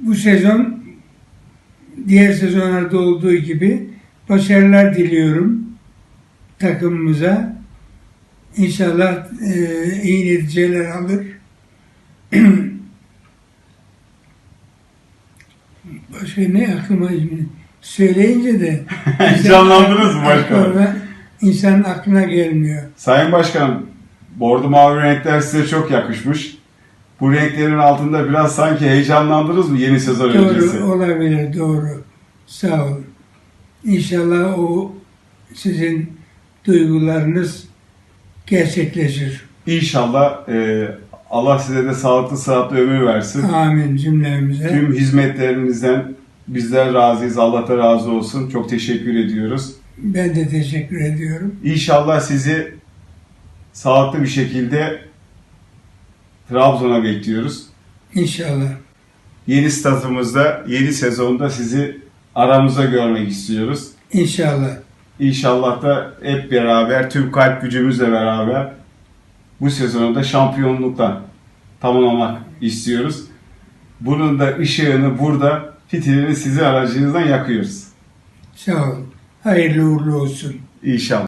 bu sezon diğer sezonlarda olduğu gibi başarılar diliyorum takımımıza. İnşallah e, iyi neticeler alır. Başka ne aklıma şimdi söyleyince de Heyecanlandınız mı başkanım? İnsanın aklına gelmiyor. Sayın Başkanım, bordo mavi renkler size çok yakışmış. Bu renklerin altında biraz sanki heyecanlandınız mı yeni sezon öncesi? Doğru olabilir, doğru. Sağ olun. İnşallah o sizin duygularınız gerçekleşir. İnşallah e, Allah size de sağlıklı sıhhatli ömür versin. Amin cümlemize. Tüm hizmetlerinizden bizler razıyız. Allah da razı olsun. Çok teşekkür ediyoruz. Ben de teşekkür ediyorum. İnşallah sizi sağlıklı bir şekilde Trabzon'a bekliyoruz. İnşallah. Yeni statımızda, yeni sezonda sizi aramızda görmek istiyoruz. İnşallah. İnşallah da hep beraber, tüm kalp gücümüzle beraber bu sezonu da şampiyonlukla tamamlamak istiyoruz. Bunun da ışığını burada, fitilini sizin aracınızdan yakıyoruz. Sağ olun. Hayırlı uğurlu olsun. İnşallah.